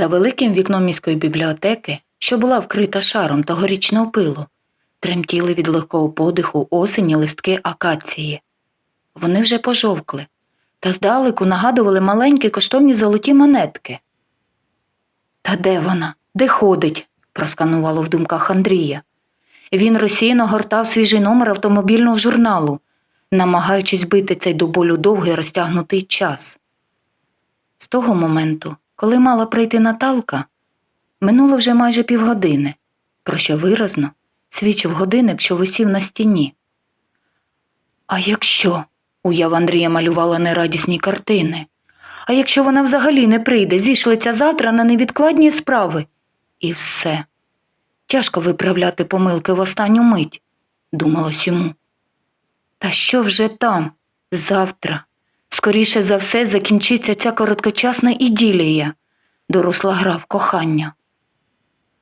За великим вікном міської бібліотеки, що була вкрита шаром тогорічного пилу, тремтіли від легкого подиху осені листки акації. Вони вже пожовкли, та здалеку нагадували маленькі коштовні золоті монетки. Та де вона? Де ходить? просканувало в думках Андрія. Він розсіяно гортав свіжий номер автомобільного журналу, намагаючись бити цей до болю довгий розтягнутий час. З того моменту, коли мала прийти Наталка, минуло вже майже півгодини, про що виразно свідчив годинник, що висів на стіні. А якщо, уяв Андрія малювала нерадісні картини, а якщо вона взагалі не прийде, зійшлиться завтра на невідкладні справи. І все. Тяжко виправляти помилки в останню мить, думалось йому. Та що вже там, завтра? Скоріше за все закінчиться ця короткочасна іділія, доросла гра в кохання.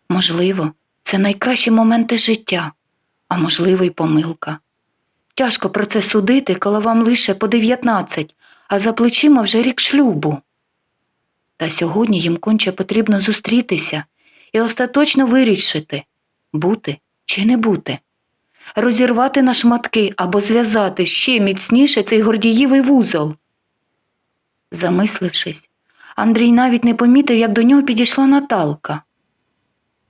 Можливо, це найкращі моменти життя, а можливо, й помилка. Тяжко про це судити, коли вам лише по 19, а за плечима вже рік шлюбу. Та сьогодні їм конче потрібно зустрітися і остаточно вирішити бути чи не бути, розірвати на шматки або зв'язати ще міцніше цей гордіївий вузол. Замислившись, Андрій навіть не помітив, як до нього підійшла Наталка.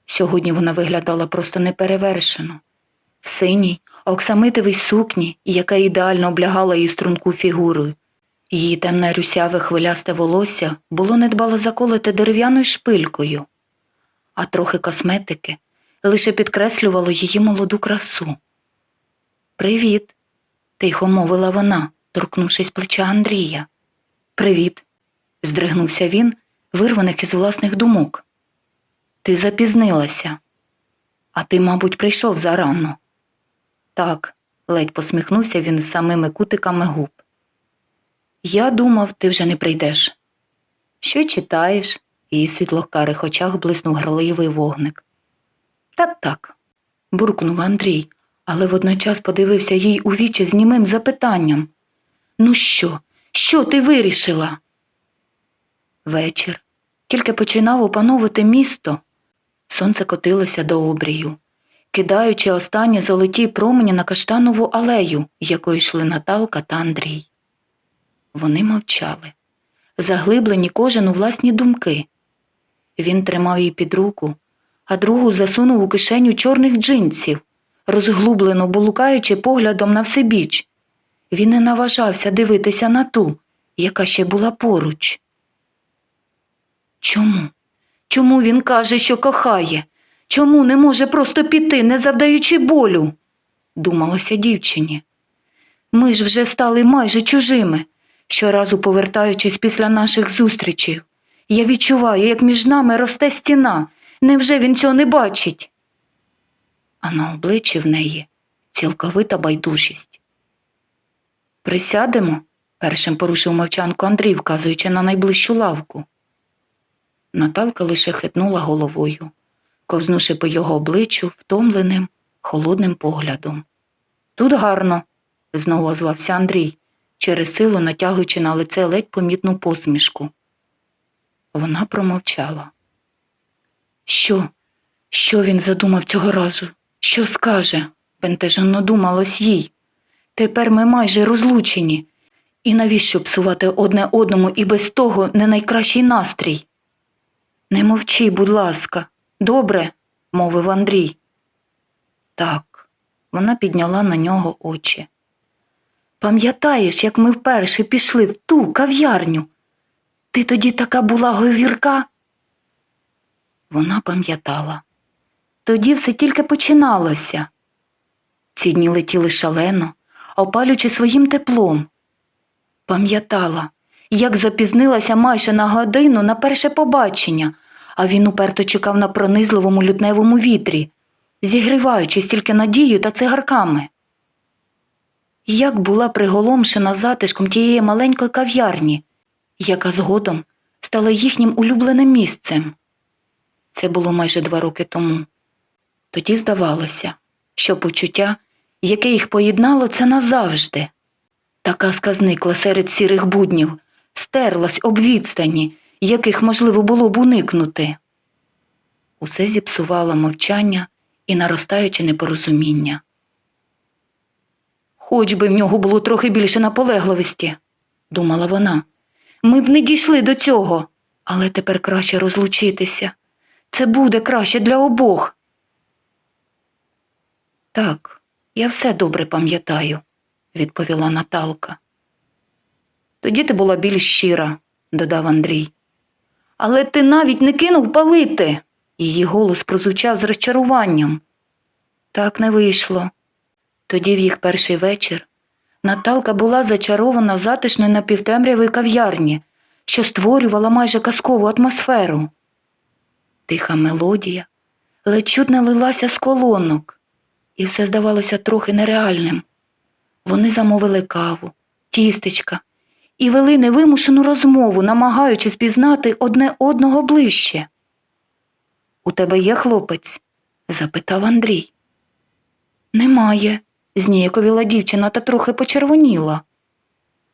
Сьогодні вона виглядала просто неперевершено, в синій, оксамитовій сукні, яка ідеально облягала її струнку фігуру. Її темне русяве хвилясте волосся було недбало заколоте дерев'яною шпилькою, а трохи косметики лише підкреслювало її молоду красу. Привіт, тихо мовила вона, торкнувшись плеча Андрія. Привіт, здригнувся він, вирваних із власних думок. Ти запізнилася, а ти, мабуть, прийшов зарано. Так, ледь посміхнувся він з самими кутиками губ. Я думав, ти вже не прийдеш. Що читаєш? Її світлокарих очах блиснув граливий вогник. Та так, буркнув Андрій, але водночас подивився їй у вічі з німим запитанням. Ну що, що ти вирішила? Вечір. Тільки починав опановувати місто. Сонце котилося до обрію, кидаючи останні золоті промені на каштанову алею, якою йшли Наталка та Андрій. Вони мовчали, заглиблені кожен у власні думки. Він тримав її під руку, а другу засунув у кишеню чорних джинсів, розглублено булукаючи поглядом на всебіч. Він не наважався дивитися на ту, яка ще була поруч. Чому? Чому він каже, що кохає? Чому не може просто піти, не завдаючи болю? думалося дівчині. Ми ж вже стали майже чужими. Щоразу повертаючись після наших зустрічей, я відчуваю, як між нами росте стіна. Невже він цього не бачить? А на обличчі в неї цілковита байдужість. Присядемо, першим порушив мовчанку Андрій, вказуючи на найближчу лавку. Наталка лише хитнула головою, ковзнувши по його обличчю втомленим, холодним поглядом. Тут гарно, знову озвався Андрій, через силу натягуючи на лице ледь помітну посмішку. Вона промовчала. Що? Що він задумав цього разу? Що скаже? бентеженно думалось їй. Тепер ми майже розлучені. І навіщо псувати одне одному і без того не найкращий настрій? Не мовчи, будь ласка, добре, мовив Андрій. Так, вона підняла на нього очі. Пам'ятаєш, як ми вперше пішли в ту кав'ярню? Ти тоді така була говірка? Вона пам'ятала. Тоді все тільки починалося. Ці дні летіли шалено, опалюючи своїм теплом. Пам'ятала, як запізнилася майже на годину на перше побачення, а він уперто чекав на пронизливому лютневому вітрі, зігріваючись тільки надією та цигарками. Як була приголомшена затишком тієї маленької кав'ярні, яка згодом стала їхнім улюбленим місцем. Це було майже два роки тому. Тоді здавалося, що почуття, яке їх поєднало, це назавжди. Та казка зникла серед сірих буднів, стерлась об відстані, яких можливо було б уникнути. Усе зіпсувало мовчання і наростаюче непорозуміння. Хоч би в нього було трохи більше наполегливості, думала вона. Ми б не дійшли до цього, але тепер краще розлучитися. Це буде краще для обох. Так, я все добре пам'ятаю, відповіла Наталка. Тоді ти була більш щира, додав Андрій. Але ти навіть не кинув палити. Її голос прозвучав з розчаруванням. Так не вийшло. Тоді в їх перший вечір Наталка була зачарована затишною напівтемрявої кав'ярні, що створювала майже казкову атмосферу. Тиха мелодія ледь чутно лилася з колонок, і все здавалося трохи нереальним. Вони замовили каву, тістечка і вели невимушену розмову, намагаючись пізнати одне одного ближче. У тебе є хлопець? запитав Андрій. Немає, зніяковіла дівчина та трохи почервоніла.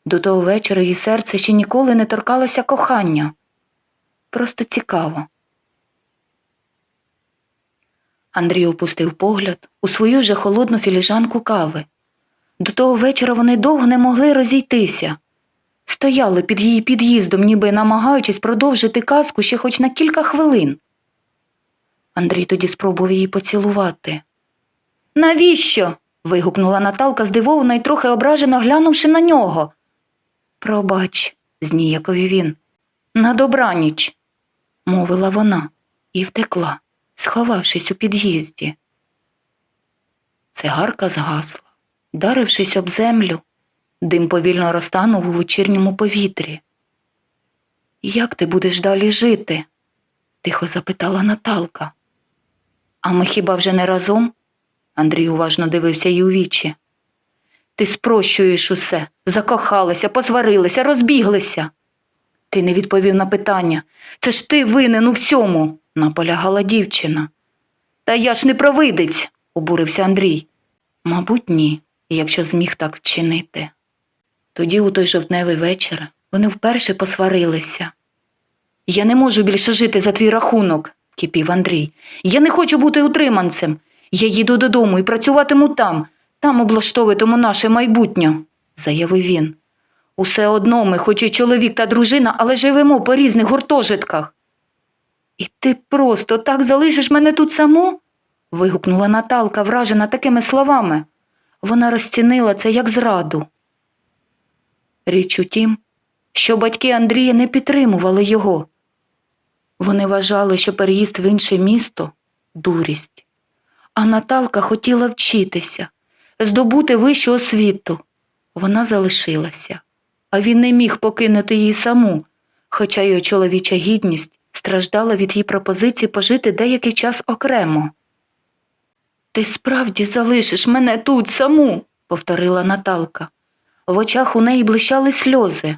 До того вечора її серце ще ніколи не торкалося кохання. Просто цікаво. Андрій опустив погляд у свою вже холодну філіжанку кави. До того вечора вони довго не могли розійтися. Стояли під її під'їздом, ніби намагаючись продовжити казку ще хоч на кілька хвилин. Андрій тоді спробував її поцілувати. Навіщо? вигукнула Наталка здивовано і трохи ображено глянувши на нього. Пробач, зніякові він. На добраніч, мовила вона і втекла, сховавшись у під'їзді. Цигарка згасла, дарившись об землю, дим повільно розтанув у вечірньому повітрі. Як ти будеш далі жити? тихо запитала Наталка. А ми хіба вже не разом? Андрій уважно дивився їй у вічі. Ти спрощуєш усе, закохалися, посварилися, розбіглися. Ти не відповів на питання. Це ж ти винен у всьому, наполягала дівчина. Та я ж не провидець, обурився Андрій. Мабуть, ні, якщо зміг так вчинити. Тоді, у той жовтневий вечір, вони вперше посварилися. Я не можу більше жити за твій рахунок, кипів Андрій. Я не хочу бути утриманцем. Я їду додому і працюватиму там, там облаштовуватиму наше майбутнє, заявив він. Усе одно ми, хоч і чоловік та дружина, але живемо по різних гуртожитках. І ти просто так залишиш мене тут саму? вигукнула Наталка, вражена такими словами. Вона розцінила це як зраду. Річ у тім, що батьки Андрія не підтримували його. Вони вважали, що переїзд в інше місто дурість. А Наталка хотіла вчитися, здобути вищу освіту. Вона залишилася, а він не міг покинути її саму, хоча його чоловіча гідність страждала від її пропозиції пожити деякий час окремо. Ти справді залишиш мене тут саму, повторила Наталка. В очах у неї блищали сльози.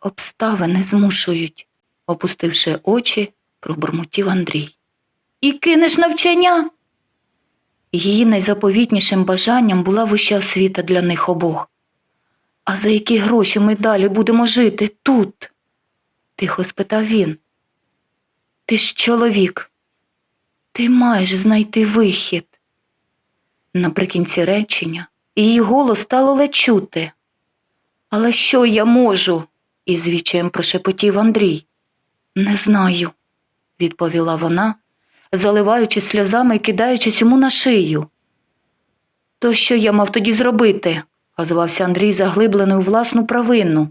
Обставини змушують, опустивши очі, пробурмотів Андрій. І кинеш навчання? Її найзаповітнішим бажанням була вища освіта для них обох. А за які гроші ми далі будемо жити тут? тихо спитав він. Ти ж чоловік, ти маєш знайти вихід. Наприкінці речення її голос стало ледь чути. Але що я можу? із відчаєм прошепотів Андрій. Не знаю, відповіла вона, заливаючи сльозами і кидаючись йому на шию. То що я мав тоді зробити? Озвався Андрій, заглиблений у власну провину.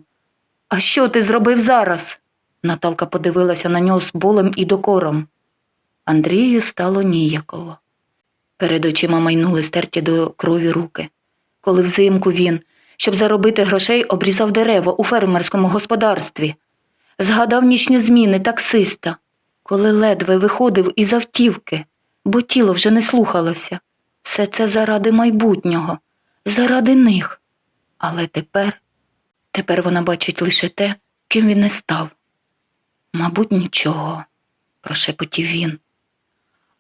А що ти зробив зараз? Наталка подивилася на нього з болем і докором. Андрію стало ніяково. Перед очима майнули стерті до крові руки. Коли взимку він, щоб заробити грошей, обрізав дерева у фермерському господарстві. Згадав нічні зміни таксиста, коли ледве виходив із автівки, бо тіло вже не слухалося. Все це заради майбутнього, заради них. Але тепер, тепер вона бачить лише те, ким він не став. Мабуть, нічого, прошепотів він.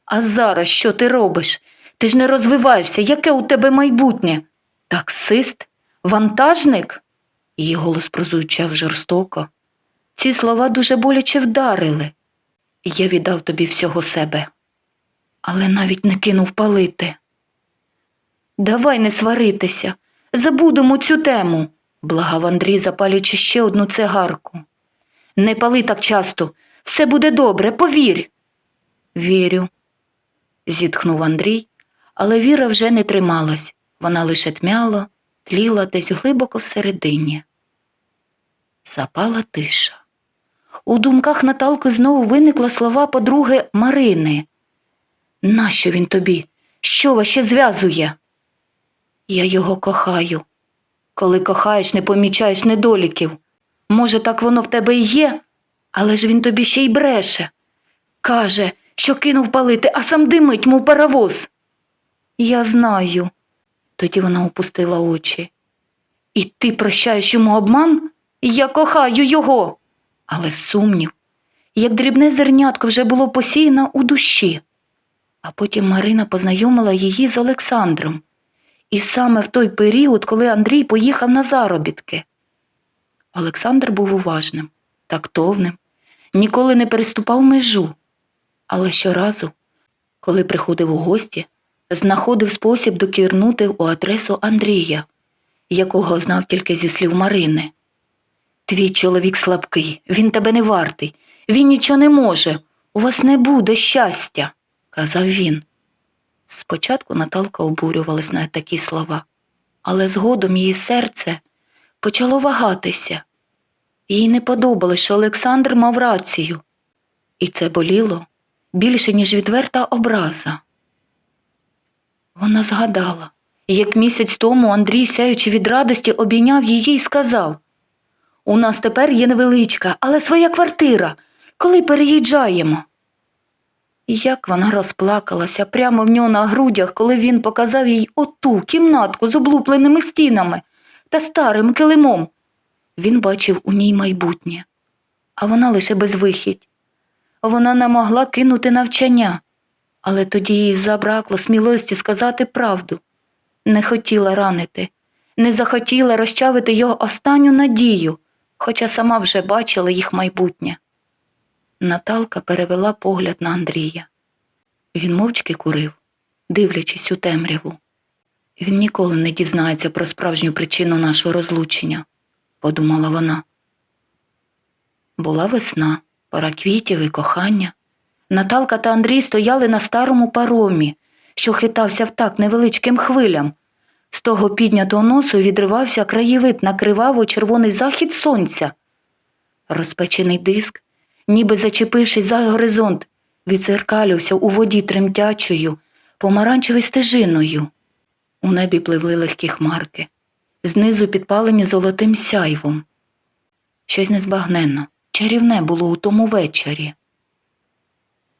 А зараз що ти робиш? Ти ж не розвиваєшся, яке у тебе майбутнє? Таксист? Вантажник? Її голос прозвучав жорстоко. Ці слова дуже боляче вдарили. Я віддав тобі всього себе, але навіть не кинув палити. Давай не сваритися, забудемо цю тему, благав Андрій, запалюючи ще одну цигарку. Не пали так часто, все буде добре, повір. Вірю, зітхнув Андрій, але віра вже не трималась, вона лише тмяло, тліла десь глибоко всередині. Запала тиша. У думках Наталки знову виникла слова подруги Марини. Нащо він тобі? Що вас ще зв'язує? Я його кохаю. Коли кохаєш, не помічаєш недоліків. Може, так воно в тебе і є, але ж він тобі ще й бреше. Каже, що кинув палити, а сам димить, мов паровоз. Я знаю. Тоді вона опустила очі. І ти прощаєш йому обман? Я кохаю його. Але сумнів, як дрібне зернятко вже було посіяно у душі. А потім Марина познайомила її з Олександром. І саме в той період, коли Андрій поїхав на заробітки. Олександр був уважним, тактовним, ніколи не переступав межу. Але щоразу, коли приходив у гості, знаходив спосіб докірнути у адресу Андрія, якого знав тільки зі слів Марини. Твій чоловік слабкий, він тебе не вартий, він нічого не може, у вас не буде щастя, казав він. Спочатку Наталка обурювалась на такі слова, але згодом її серце почало вагатися. Їй не подобалось, що Олександр мав рацію, і це боліло більше, ніж відверта образа. Вона згадала, як місяць тому Андрій, сяючи від радості, обійняв її і сказав У нас тепер є невеличка, але своя квартира. Коли переїжджаємо? І Як вона розплакалася прямо в нього на грудях, коли він показав їй оту кімнатку з облупленими стінами та старим килимом. Він бачив у ній майбутнє, а вона лише безвихідь. Вона не могла кинути навчання, але тоді їй забракло сміливості сказати правду. Не хотіла ранити, не захотіла розчавити його останню надію, хоча сама вже бачила їх майбутнє. Наталка перевела погляд на Андрія. Він мовчки курив, дивлячись у темряву. Він ніколи не дізнається про справжню причину нашого розлучення, подумала вона. Була весна, пора квітів і кохання. Наталка та Андрій стояли на старому паромі, що хитався в так невеличким хвилям. З того піднятого носу відривався краєвид на криваво червоний захід сонця. Розпечений диск, ніби зачепившись за горизонт, відзеркалювався у воді тремтячою, помаранчевою стежиною. У небі пливли легкі хмарки, знизу підпалені золотим сяйвом. Щось незбагненно, чарівне було у тому вечорі.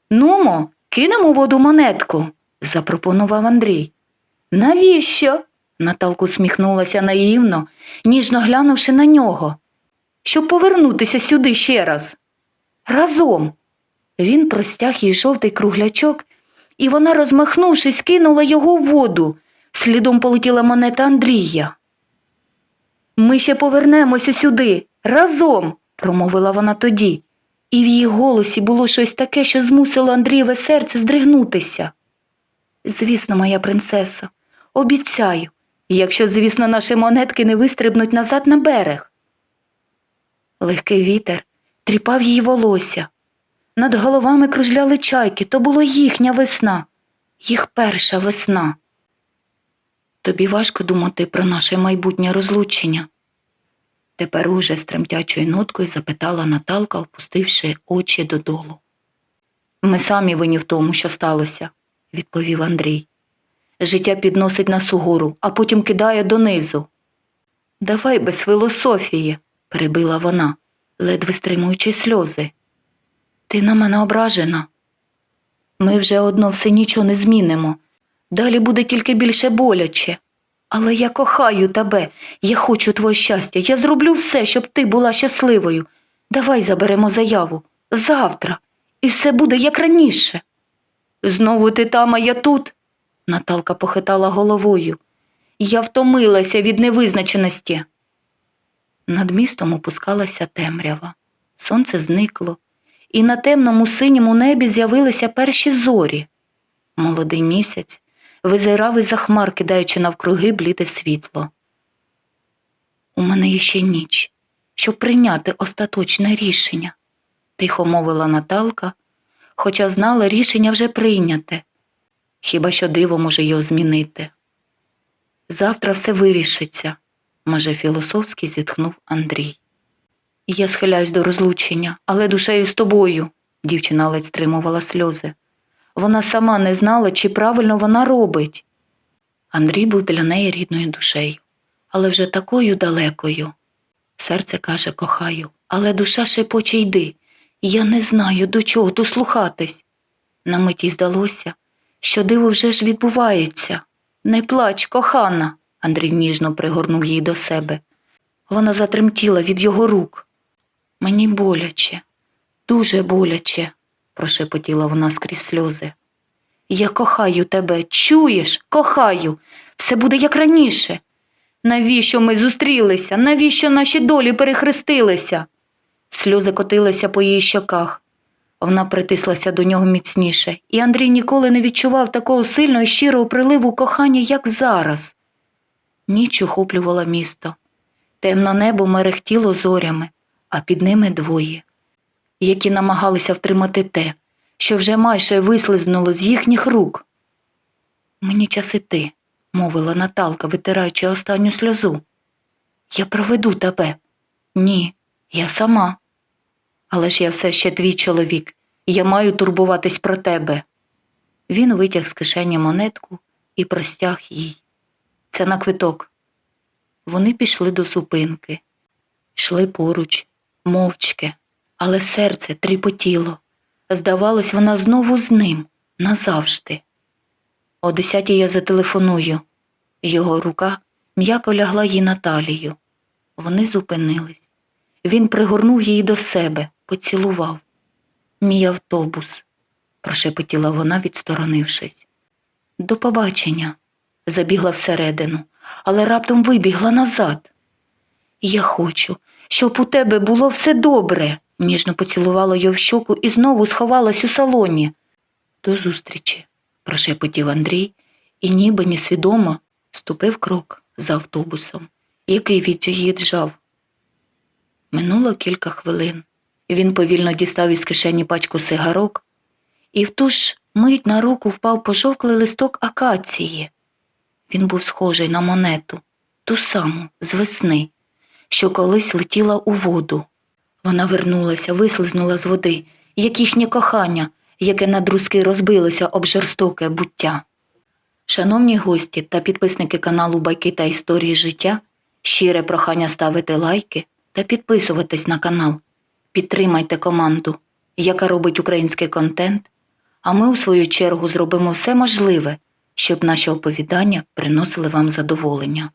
Нумо, кинемо воду монетку, запропонував Андрій. Навіщо? Наталка усміхнулася наївно, ніжно глянувши на нього. Щоб повернутися сюди ще раз. Разом. Він простяг їй жовтий круглячок, і вона, розмахнувшись, кинула його в воду. Слідом полетіла монета Андрія. Ми ще повернемося сюди, разом, промовила вона тоді, і в її голосі було щось таке, що змусило Андрієве серце здригнутися. Звісно, моя принцеса, обіцяю, якщо, звісно, наші монетки не вистрибнуть назад на берег. Легкий вітер тріпав її волосся. Над головами кружляли чайки, то було їхня весна, їх перша весна. Тобі важко думати про наше майбутнє розлучення. Тепер уже з тремтячою ноткою запитала Наталка, опустивши очі додолу. Ми самі винні в тому, що сталося, відповів Андрій. Життя підносить нас угору, а потім кидає донизу. Давай без філософії, перебила вона, ледве стримуючи сльози. Ти на мене ображена. Ми вже одно все нічого не змінимо. Далі буде тільки більше боляче. Але я кохаю тебе, я хочу твоє щастя, я зроблю все, щоб ти була щасливою. Давай заберемо заяву завтра, і все буде як раніше. Знову ти там, а я тут. Наталка похитала головою. Я втомилася від невизначеності. Над містом опускалася темрява. сонце зникло, і на темному синьому небі з'явилися перші зорі. Молодий місяць визирав із за хмар, кидаючи навкруги бліде світло. У мене є ще ніч, щоб прийняти остаточне рішення, тихо мовила Наталка, хоча знала, рішення вже прийняте. Хіба що диво може його змінити. Завтра все вирішиться, може філософськи зітхнув Андрій. Я схиляюсь до розлучення, але душею з тобою, дівчина ледь стримувала сльози. Вона сама не знала, чи правильно вона робить. Андрій був для неї рідною душею, але вже такою далекою. Серце каже кохаю, але душа шепоче йди. Я не знаю, до чого дослухатись. На миті здалося, що диво вже ж відбувається. Не плач, кохана, Андрій ніжно пригорнув її до себе. Вона затремтіла від його рук. Мені боляче, дуже боляче, прошепотіла вона скрізь сльози. Я кохаю тебе, чуєш? Кохаю. Все буде як раніше. Навіщо ми зустрілися? Навіщо наші долі перехрестилися? Сльози котилися по її щоках. Вона притислася до нього міцніше, і Андрій ніколи не відчував такого сильного і щирого приливу кохання, як зараз. Ніч охоплювала місто. Темне небо мерехтіло зорями, а під ними двоє, які намагалися втримати те, що вже майже вислизнуло з їхніх рук. Мені час іти, мовила Наталка, витираючи останню сльозу. Я проведу тебе. Ні, я сама. Але ж я все ще твій чоловік, і я маю турбуватись про тебе. Він витяг з кишені монетку і простяг їй. Це на квиток. Вони пішли до супинки, йшли поруч, мовчки, але серце тріпотіло. Здавалось, вона знову з ним назавжди. О десятій я зателефоную. Його рука м'яко лягла їй на талію. Вони зупинились. Він пригорнув її до себе, поцілував. Мій автобус, прошепотіла вона, відсторонившись. До побачення, забігла всередину, але раптом вибігла назад. Я хочу, щоб у тебе було все добре, ніжно поцілувала його в щоку і знову сховалась у салоні. До зустрічі, прошепотів Андрій і ніби несвідомо ступив крок за автобусом, який від'їжджав. Минуло кілька хвилин. Він повільно дістав із кишені пачку сигарок, і в ту ж мить на руку впав пожовклий листок акації. Він був схожий на монету, ту саму з весни, що колись летіла у воду. Вона вернулася, вислизнула з води, як їхнє кохання, яке на друзки розбилося об жорстоке буття. Шановні гості та підписники каналу Байки та історії життя, щире прохання ставити лайки та підписуватись на канал. Підтримайте команду, яка робить український контент, а ми, у свою чергу, зробимо все можливе, щоб наші оповідання приносили вам задоволення.